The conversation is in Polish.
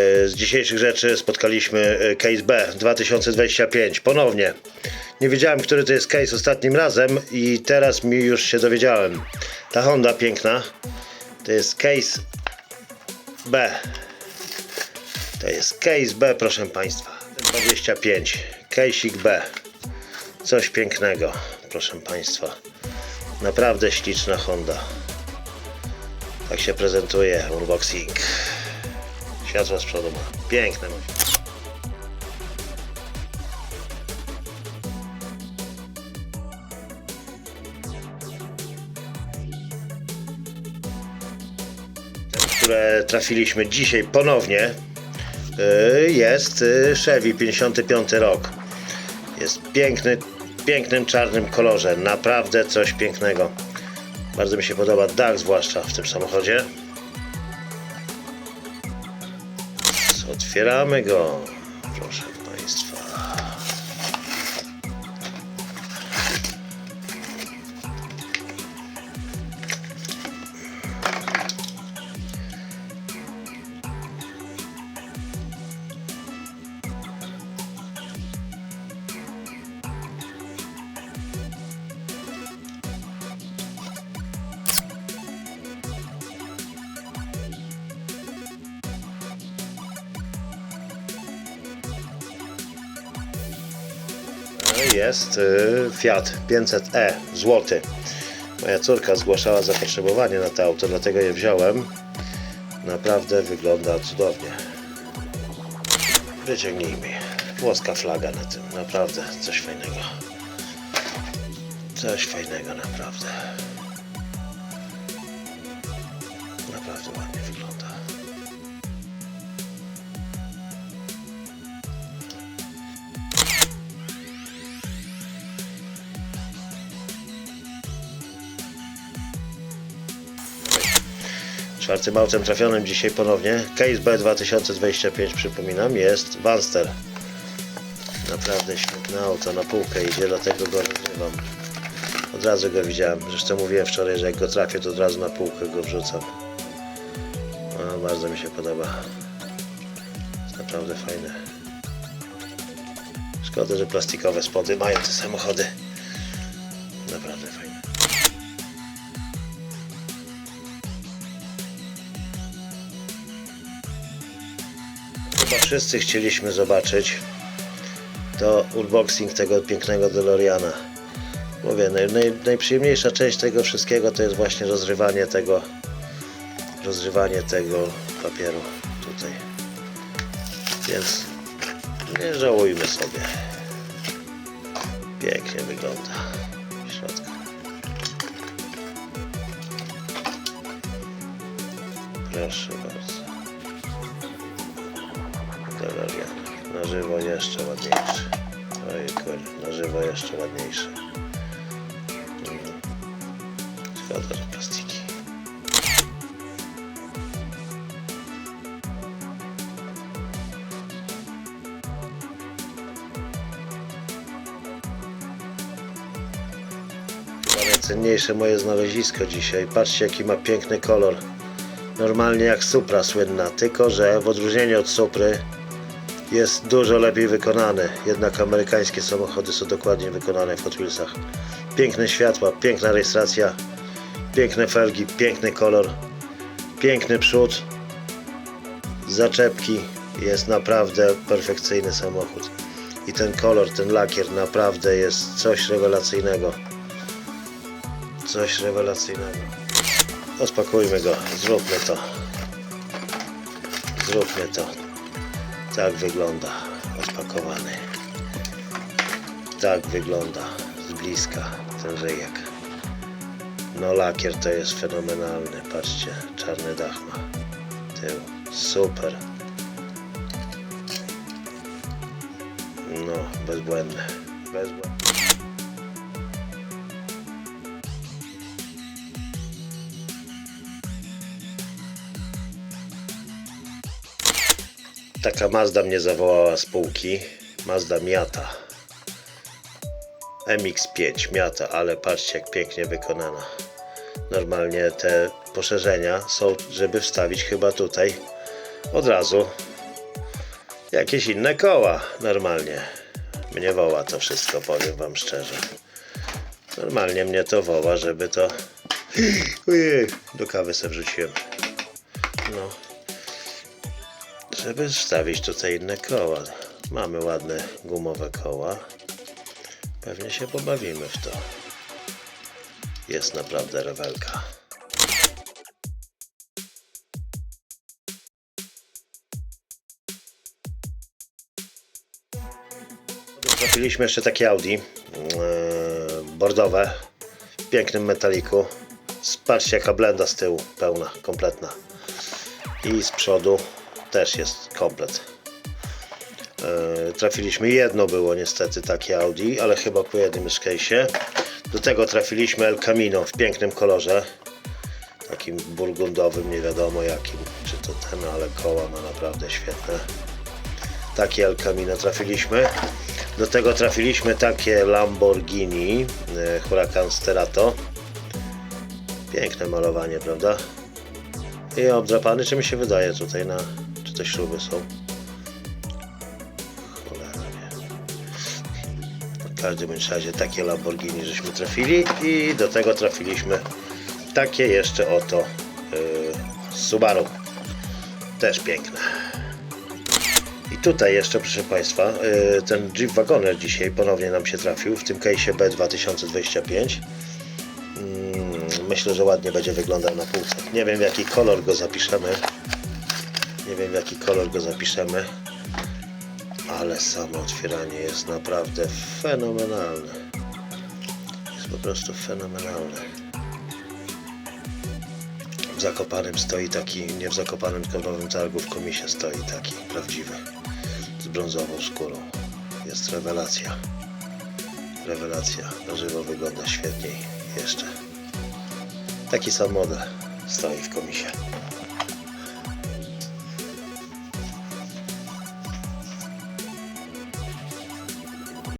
E, Z dzisiejszych rzeczy spotkaliśmy e, Case B 2025 ponownie. Nie wiedziałem, który to jest case ostatnim razem i teraz mi już się dowiedziałem. Ta Honda piękna to jest Case B. To jest Case B, proszę Państwa. 25. Case'ik B. Coś pięknego, proszę Państwa. Naprawdę śliczna Honda. Tak się prezentuje unboxing. Światło z przodu ma. Piękne. ma. które trafiliśmy dzisiaj ponownie y, jest y, Chevy 55 rok. Jest piękny, pięknym czarnym kolorze. Naprawdę coś pięknego. Bardzo mi się podoba dach zwłaszcza w tym samochodzie. Otwieramy go. Jest y, Fiat 500e złoty. Moja córka zgłaszała zapotrzebowanie na to auto, dlatego je wziąłem. Naprawdę wygląda cudownie. Wyciągnijmy. Włoska flaga na tym. Naprawdę coś fajnego. Coś fajnego, naprawdę. Naprawdę ładnie Czwartym autem trafionym dzisiaj ponownie. Case B 2025 przypominam jest Vanster. Naprawdę świetne auto na półkę idzie, dlatego go rozrywam. Od razu go widziałem. Zresztą mówiłem wczoraj, że jak go trafię, to od razu na półkę go wrzucam. No, bardzo mi się podoba. Jest naprawdę fajne. Szkoda, że plastikowe spody mają te samochody. Naprawdę fajne. Chyba wszyscy chcieliśmy zobaczyć to unboxing tego pięknego DeLoreana. Mówię, naj, naj, najprzyjemniejsza część tego wszystkiego to jest właśnie rozrywanie tego rozrywanie tego papieru tutaj. Więc nie żałujmy sobie. Pięknie wygląda w środku. Proszę bardzo. Na żywo jeszcze ładniejszy. Ojej, na żywo jeszcze ładniejszy. Szkoda, że plastiki. Najcenniejsze moje znalezisko dzisiaj. Patrzcie jaki ma piękny kolor. Normalnie jak Supra słynna, tylko że w odróżnieniu od Supry jest dużo lepiej wykonany. Jednak amerykańskie samochody są dokładnie wykonane w Hot Wheelsach. Piękne światła, piękna rejestracja, piękne felgi, piękny kolor, piękny przód, zaczepki. Jest naprawdę perfekcyjny samochód. I ten kolor, ten lakier naprawdę jest coś rewelacyjnego. Coś rewelacyjnego. Odpakujmy go, zróbmy to. Zróbmy to. Tak wygląda odpakowany. Tak wygląda z bliska ten ryjek. No lakier to jest fenomenalny. Patrzcie, czarny dach ma. Tył. Super. No, bezbłędny. Bezbłędny. Taka Mazda mnie zawołała z półki. Mazda Miata. MX-5 Miata, ale patrzcie jak pięknie wykonana. Normalnie te poszerzenia są, żeby wstawić chyba tutaj od razu jakieś inne koła normalnie. Mnie woła to wszystko, powiem wam szczerze. Normalnie mnie to woła, żeby to... Ojej, do kawy sobie wrzuciłem. No. Żeby wstawić tutaj inne koła. Mamy ładne gumowe koła. Pewnie się pobawimy w to. Jest naprawdę rewelka. Trafiliśmy jeszcze takie Audi yy, bordowe w pięknym metaliku. Patrzcie jaka blenda z tyłu, pełna, kompletna. I z przodu też jest komplet. Yy, trafiliśmy, jedno było niestety takie Audi, ale chyba po jednym case'ie. Do tego trafiliśmy El Camino w pięknym kolorze. Takim burgundowym, nie wiadomo jakim, czy to ten, ale koła ma naprawdę świetne. Takie El Camino trafiliśmy. Do tego trafiliśmy takie Lamborghini e, Huracan Sterato. Piękne malowanie, prawda? I obdrapany, czy mi się wydaje tutaj na... To śruby są? Cholera wie. W każdym razie takie Lamborghini żeśmy trafili i do tego trafiliśmy takie jeszcze oto yy, Subaru. Też piękne. I tutaj jeszcze, proszę Państwa, yy, ten Jeep Wagoner dzisiaj ponownie nam się trafił w tym case'ie B2025. Mm, Myślę, że ładnie będzie wyglądał na półce. Nie wiem jaki kolor go zapiszemy. Nie wiem jaki kolor go zapiszemy. Ale samo otwieranie jest naprawdę fenomenalne. Jest po prostu fenomenalne. W Zakopanem stoi taki, nie w Zakopanem, tylko w Nowym Targu w komisie stoi taki prawdziwy. Z brązową skórą. Jest rewelacja. Rewelacja. Na żywo wygląda świetniej. Jeszcze. Taki sam model stoi w komisie.